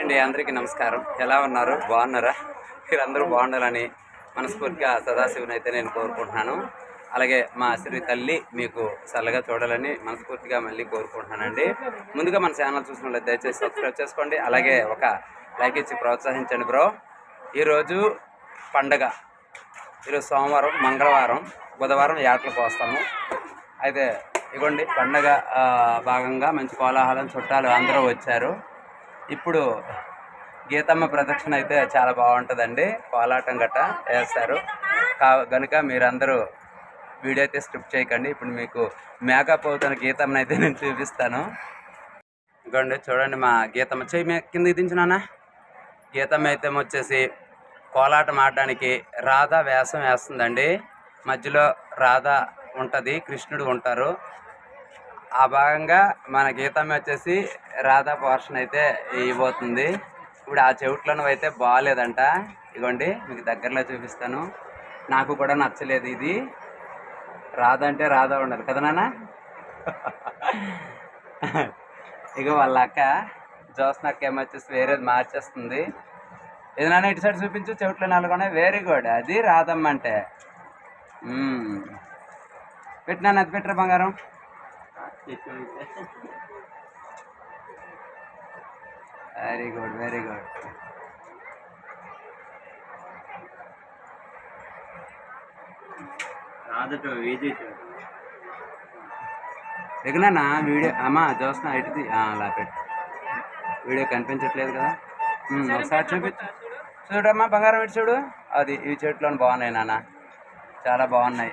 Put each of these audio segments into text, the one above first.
అండి అందరికీ నమస్కారం. ఎలా ఉన్నారు? బాగున్నారా? మీరందరూ బాగుండాలని మనస్ఫూర్తిగా సదాశివుని అయితే నేను కోరుకుంటున్నాను. అలాగే మా శ్రీ తల్లి మీకు చల్లగా చూడాలని మనస్ఫూర్తిగా మళ్ళీ కోరుకుంటున్నానండి. ముందుగా మన ఛానల్ చూసినట్లయితే దయచేసి సబ్స్క్రైబ్ చేసుకోండి. అలాగే ఒక లైక్ ఇచ్చి ప్రోత్సహించండి బ్రో. ఈరోజు పండగ. ఈరోజు సోమవారం మంగళవారం బుధవారం యాటలు వస్తాము. అయితే ఇగోండి పండగ భాగంగా మంచి కోలాహలం చుట్టాలు అందరూ వచ్చారు. ఇప్పుడు గీతమ్మ ప్రదక్షిణ అయితే చాలా బాగుంటుందండి. కోలాటం గట్ట వేస్తారు. కా కనుక మీరందరూ వీడియో అయితే స్క్రిప్ట్ చేయకండి. ఇప్పుడు మీకు మేకప్ అవుతున్న గీతమ్మని అయితే నేను చూపిస్తాను. ఇంకోండి చూడండి మా గీతమ్మ. చెయ్యి మే కిందకి దించినానా గీతమ్మ అయితే వచ్చేసి కోలాటం ఆడడానికి రాధ వేషం వేస్తుందండి. మధ్యలో రాధ ఉంటుంది కృష్ణుడు ఉంటారు. ఆ భాగంగా మన గీతమ్మ వచ్చేసి రాధా పోర్షన్ అయితే ఇవ్వబోతుంది. ఇప్పుడు ఆ చెవిట్లను అయితే బాగాలేదంట. ఇగోండి మీకు దగ్గరలో చూపిస్తాను. నాకు కూడా నచ్చలేదు ఇది. రాధ అంటే రాధా ఉండదు కదా నాన్న? ఇగో వాళ్ళ అక్క జోస్నక్క ఏమొచ్చేసి వేరేది మార్చేస్తుంది. ఇది నాన్న ఇటు సైడ్ చూపించు చెవిట్లో నాలుగునే వెరీ గుడ్ అది రాధమ్మ అంటే. పెట్టినా అది పెట్టరా బంగారం? వెరీ గుడ్ వెరీ గుడ్ రాదట వేజీ ఎగనా వీడియో అమ్మా చూస్తున్నా ఇటుది. ఆ, అలా పెట్టు. వీడియో కనిపించట్లేదు కదా. ఒకసారి చూపించు చూడమ్మా బంగారం ఇటు చూడు. అది ఈ చెట్లు బాగున్నాయి నాన్న. చాలా బాగున్నాయి.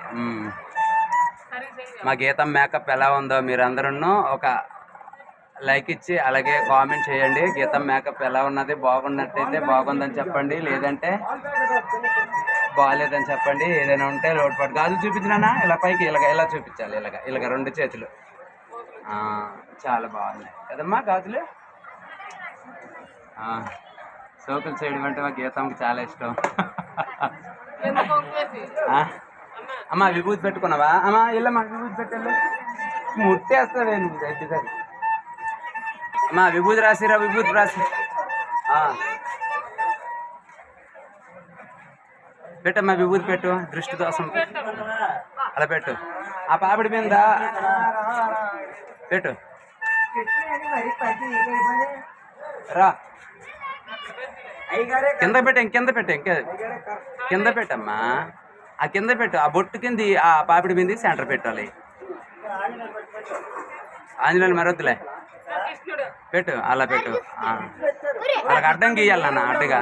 మా గీతం మేకప్ ఎలా ఉందో మీరందరూ ఒక లైక్ ఇచ్చి అలాగే కామెంట్ చేయండి. గీతం మేకప్ ఎలా ఉన్నది బాగున్నట్టయితే బాగుందని చెప్పండి. లేదంటే బాగాలేదని చెప్పండి. ఏదైనా ఉంటే లోటు పట్టు గాజులు చూపించినా ఇలా పైకి ఇలాగ ఇలా చూపించాలి. ఇలాగ ఇలాగ రెండు చేతులు. చాలా బాగున్నాయి. కదమ్మా గాజులు? సోకులు చేయడం అంటే మా గీతంకి చాలా ఇష్టం? అమ్మా విభూతి పెట్టుకున్నావా? అమ్మ ఇల్లమ్మా విభూతి పెట్టాలి ముట్టేస్తావే నువ్వు గట్టిసరి అమ్మా విభూతి రాసిరా విభూతి రాసి. ఆ. పెట్టమ్మా విభూతి పెట్టు దృష్టి దోషం. అలా పెట్టు. ఆ పాపిడి మీద పెట్టు. రా. కింద పెట్టాం కింద పెట్టాం కింద పెట్టమ్మా. ఆ కింద పెట్టు ఆ బొట్టు కింద ఆ పాపిడి మీద సెంటర్ పెట్టాలి. ఆంజనేయులు మరొద్దులే పెట్టు అలా పెట్టు. వాళ్ళకి అడ్డం గీయాలి నాన్న అడ్డగా.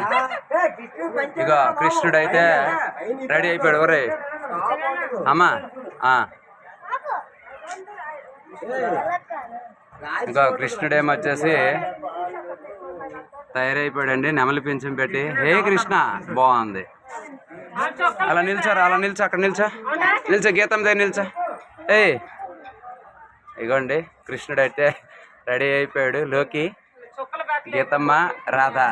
ఇగో కృష్ణుడు అయితే రెడీ అయిపోయాడు ఒరే అమ్మా ఆ. ఇగో కృష్ణుడు ఏమొచ్చేసి తయారైపోయాడండి నెమలి పింఛం పెట్టి. హే కృష్ణ బాగుంది. అలా నిల్చా అలా నిల్చా అక్కడ నిల్చా. నిల్చా గీతం దగ్గర నిల్చా. ఏ ఇగోండి కృష్ణుడు అయితే రెడీ అయిపోయాడు లోకి. గీతమ్మ రాధా.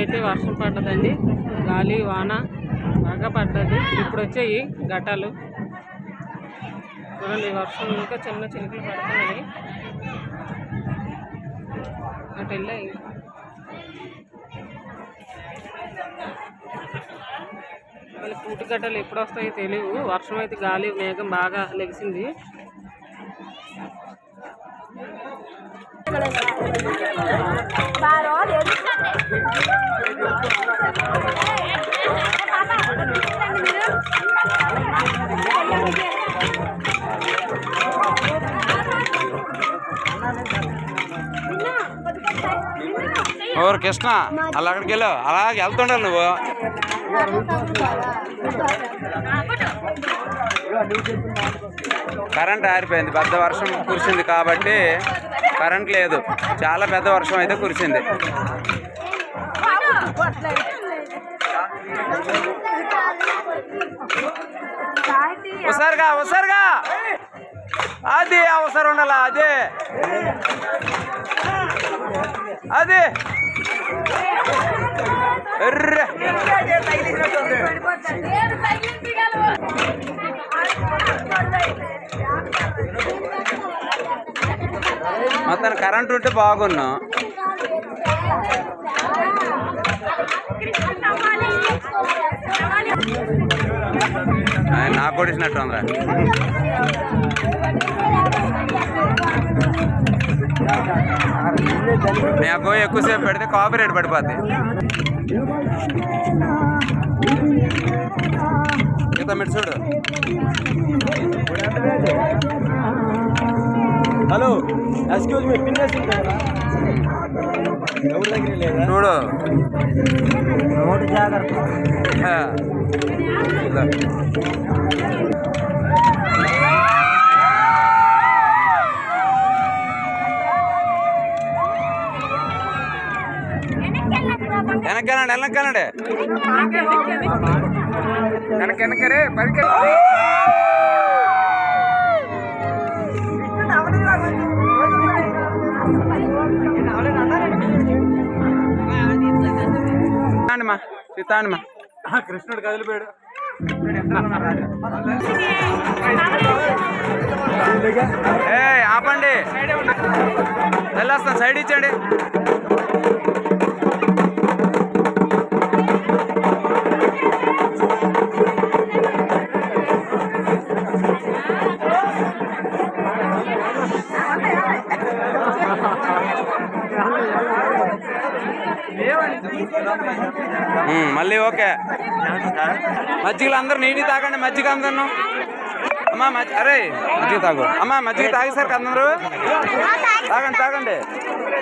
అయితే వర్షం పడ్డదండి. గాలి వాన బాగా పడ్డది. ఇప్పుడు వచ్చాయి ఘటాలు. చూడండి వర్షం ఇంకా చిన్న చినుకులు పడుతున్నాయి. అటు వెళ్ళాయి. మళ్ళీ పూటి గడ్డలు ఎప్పుడు వస్తాయో తెలియవు వర్షం అయితే గాలి మేఘం బాగా లెగిసింది. ఓరు కృష్ణ అలా అక్కడికి వెళ్ళావు అలాగే వెళ్తుండాలి నువ్వు. కరెంట్ ఆరిపోయింది. పెద్ద వర్షం కురిసింది కాబట్టి కరెంట్ లేదు. చాలా పెద్ద వర్షం అయితే కురిసింది. ఒకసారిగా ఒకసారిగా అది అవసరం ఉండాల అదే? అది? ఎర్ర. మొత్తం కరెంట్ ఉంటే బాగున్నా. ఆయన నాకు కొడిసినట్టు ఉందా నాకు ఎక్కువసేపు పెడితే కాపీ రేట్ పడిపోద్ది. ఈత మీరు చూడు. హలో ఎక్స్క్యూజ్ మీ పిన్ ఎవరి దగ్గర లేదా చూడు రోడ్డు జాగ్రత్త. వెనక్కెళ్ళండి వెనక్కెళ్ళండి వెనక్కి వెనకరే పరికె మా సీతాండి మా కృష్ణుడు కదిలిపోయాడు. ఏ ఆపండి. వెళ్ళొస్తాం సైడ్ ఇచ్చండి మళ్ళీ ఓకే. మజ్జిగలు అందరూ నీటి తాగండి మజ్జిగ అందరు అమ్మా మజ్జి అరే మజ్జిగ తాగు. అమ్మా మజ్జిగ తాగేసరికి అందరూ తాగండి తాగండి.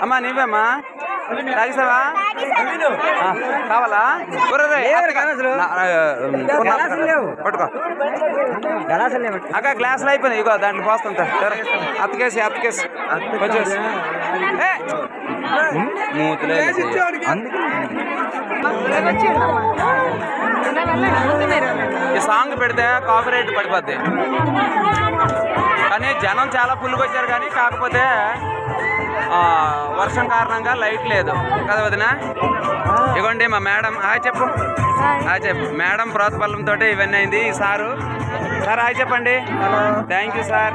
అమ్మా నీవేమ్మా? తాగిస్తావా ఆ, కావాలా? పట్టుకో. అక్క గ్లాసులు అయిపోయినాయి. ఇగో దాంట్లో పోస్తుంటా వేసి. ఏ! మూతులే. ఈ సాంగ్ పెడితే కాపీరైట్ పడిపోద్ది. కానీ జనం చాలా ఫుల్గా వచ్చారు కానీ కాకపోతే ఆ, వర్షం కారణంగా లైట్ లేదు. కదా వదిన? ఇగోండి మా మేడం. హాయ్ చెప్పు. హాయ్ చెప్పు. మేడం ప్రోత్బలంతో ఇవన్నీ అయింది. ఈ సారు? సార్ హాయ్ చెప్పండి. Thank you sir.